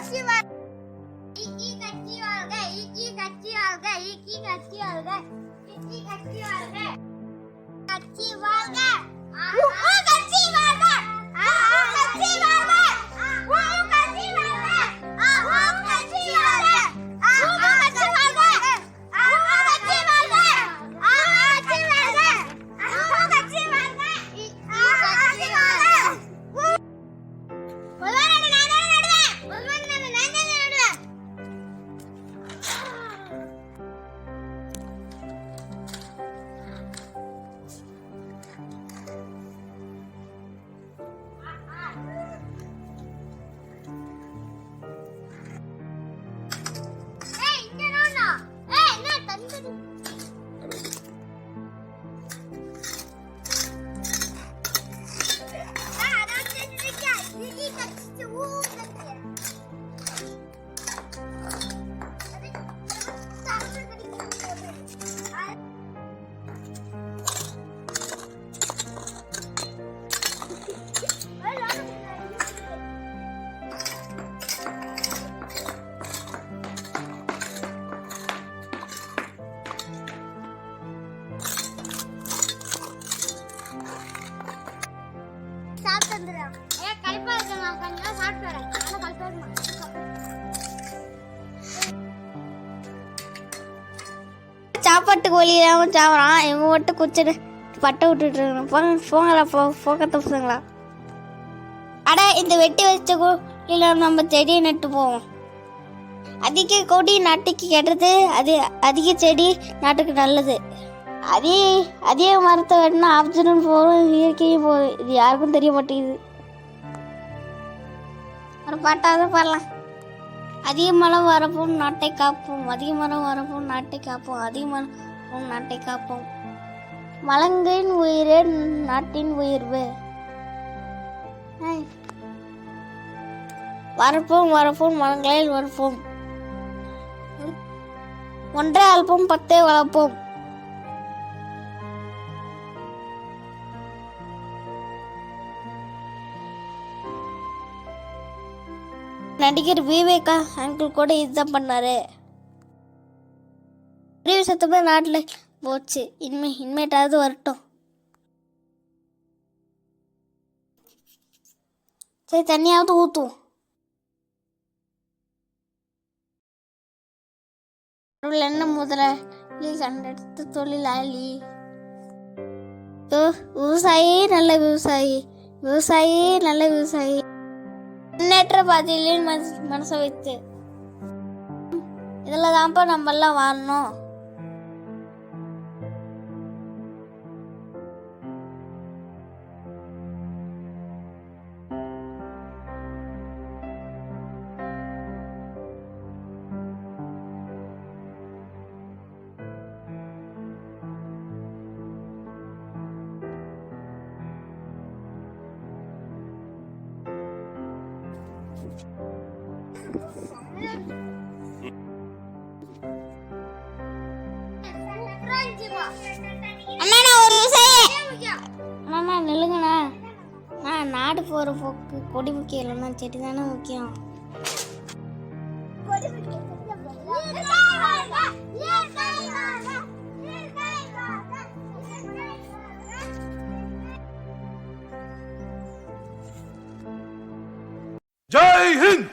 கட்சி வாங்க ஈ கட்சி வாழ்க இக்கி கட்சி வாழ்க இக்கி கட்சி வாழ்க இக்கி கட்சி வாழ்க. கட்சி வாழ்க சாப்பிட்டு வந்துடுறேன் ஏ கழிப்பா நான் கொஞ்ச நேரம் சாப்பிட்டு வரேன். ஆனால் கழிப்பா சாப்பாட்டுக்கு வழி இல்லாமல் சாப்பிட்றான். இவங்க மட்டும் குச்சிட்டு பட்டை விட்டுட்டு இருக்கணும் போங்க போங்களா போ போக்கத்த பசங்களா அட இந்த வெட்டி வச்ச கோழியில நம்ம செடியை நட்டு போவோம். அதிக கொடி நாட்டுக்கு கெட்டது அது அதிக செடி நாட்டுக்கு நல்லது. அதே அதே மரத்தை வெட்டினா ஆப்சனும் போகும் இயற்கையும் போகும் இது யாருக்கும் தெரிய மாட்டேங்குது. ஒரு பாட்டாவது பாடலாம். அதிக மரம் வரப்போம் நாட்டை காப்போம். அதிக மரம் வரப்போம் நாட்டை காப்போம். அதிக மரம் நாட்டை காப்போம். மலங்கின் உயிரே நாட்டின் உயர்வு. வரப்போம் வரப்போம் மரங்களில் வரப்போம். ஒன்றே அல்பம் பத்தே வளர்ப்போம். நடிகர் விவேகா அங்கிள் கூட இதுதான் பண்ணாரு. பெரிய சத்தமே நாட்டில் போச்சு. இனிமே இனிமேட்டாவது வரட்டும். சரி தண்ணியாவது ஊற்றுவோம் கடவுள் என்ன முதலாளி கண்டெடுத்த தொழிலாளி ஓ விவசாயி நல்ல விவசாயி. விவசாயி நல்ல விவசாயி. முன்னேற்ற பாதையிலையும் மனசு மனசை வைத்து. இதில் தான்ப்பா நம்மெல்லாம் வாழணும். அண்ணா நான் ஒரு விவசாயி அண்ணா நில்லுங்கண்ணா. நான் நாடு போகிற போக்கு கொடி முக்கியம் இல்லைண்ணா செடி தானே முக்கியம். 振兴。